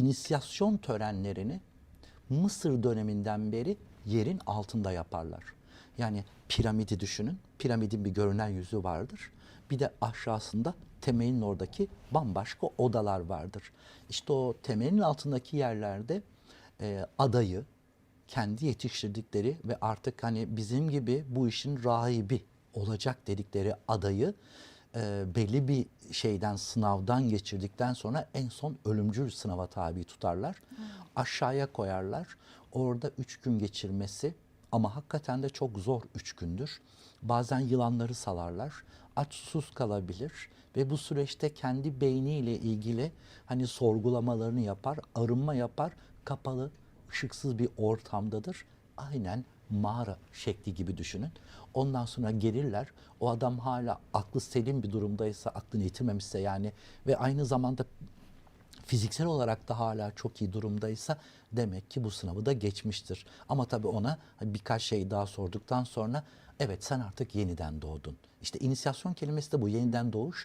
inisiyasyon törenlerini Mısır döneminden beri yerin altında yaparlar. Yani piramidi düşünün. Piramidin bir görünen yüzü vardır. Bir de aşağısında temelin oradaki bambaşka odalar vardır. İşte o temelin altındaki yerlerde e, adayı, kendi yetiştirdikleri ve artık hani bizim gibi bu işin rahibi olacak dedikleri adayı e, belli bir şeyden sınavdan geçirdikten sonra en son ölümcül sınava tabi tutarlar. Aşağıya koyarlar. Orada üç gün geçirmesi ama hakikaten de çok zor üç gündür. Bazen yılanları salarlar. Aç susuz kalabilir ve bu süreçte kendi beyniyle ilgili hani sorgulamalarını yapar, arınma yapar, kapalı, ışıksız bir ortamdadır. Aynen mağara şekli gibi düşünün. Ondan sonra gelirler. O adam hala aklı selim bir durumdaysa, aklını yitirmemişse yani ve aynı zamanda fiziksel olarak da hala çok iyi durumdaysa demek ki bu sınavı da geçmiştir. Ama tabii ona birkaç şey daha sorduktan sonra evet sen artık yeniden doğdun. İşte inisiyasyon kelimesi de bu yeniden doğuş